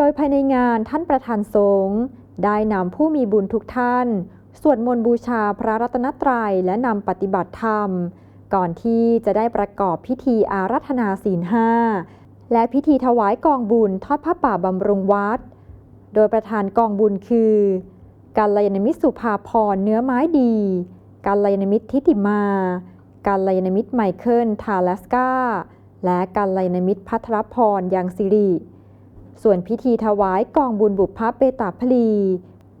ดยภายในงานท่านประธานสงฆ์ได้นำผู้มีบุญทุกท่าน สวดมนต์บูชาพระรัตนตรัยและนำปฏิบัติธรรม ก่อนที่จะได้ประกอบพิธีอารัธนาศีลห้าและพิธีถวายกองบุญทอดผ้าป่าบำรุงวัด โดยประธานกองบุญคือกัลยาณมิตรสุภาพรเนื้อไม้ดีกัลยาณมิตรทิติมากัลยาณมิตรไมเคิลทาลัสกาและกัลยาณมิตรพัทรพรยังสิริ ส่วนพิธีถวายกองบุญบุพพเปตาพลี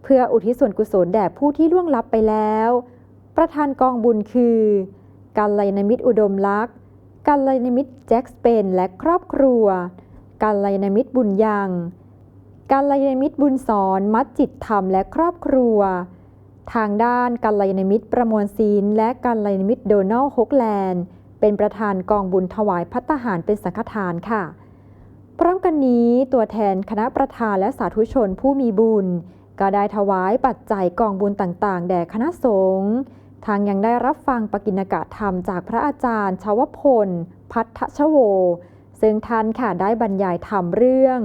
เพื่ออุทิศส่วนกุศลแด่ผู้ที่ล่วงลับไปแล้ว ประธานกองบุญคือกัลยาณมิตรอุดมลักษ์กัลยาณมิตรแจ็คสเปนและครอบครัวกัลยาณมิตรบุญยังกัลยาณมิตรบุญสอนมัดจิตธรรมและครอบครัว ทางด้านกัลยาณมิตรประมวลศีลและกัลยาณมิตรโดนัลฮกแลนด์เป็นประธานกองบุญถวายพัตหารเป็นสังฆทานค่ะ พร้อมกันนี้ตัวแทนคณะประธานและสาธุชนผู้มีบุญ ก็ได้ถวายปัจจัยกองบุญต่างๆ แด่คณะสงฆ์ทางยังได้รับฟังปกิณกะธรรมจากพระอาจารย์ชาวพล พัทธชโว ซึ่งท่านค่ะได้บรรยายธรรมเรื่อง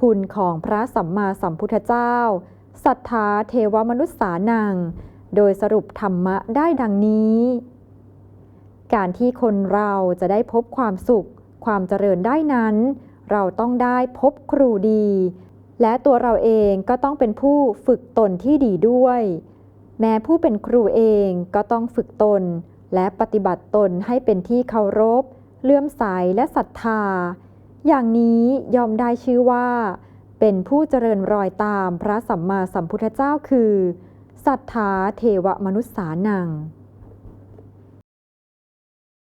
คุณของพระสัมมาสัมพุทธเจ้าศรัทธาเทวมนุษย์สานัง โดยสรุปธรรมะได้ดังนี้ การที่คนเราจะได้พบความสุข ความเจริญได้นั้น เราต้องได้พบครูดี และตัวเราเองก็ต้องเป็นผู้ฝึกตนที่ดีด้วย แม้ผู้เป็นครูเองก็ต้องฝึกตน และปฏิบัติตนให้เป็นที่เคารพ เลื่อมใสและศรัทธา อย่างนี้ยอมได้ชื่อว่า เป็นผู้เจริญรอยตามพระสัมมาสัมพุทธเจ้าคือศรัทธาเทวมนุษย์สานัง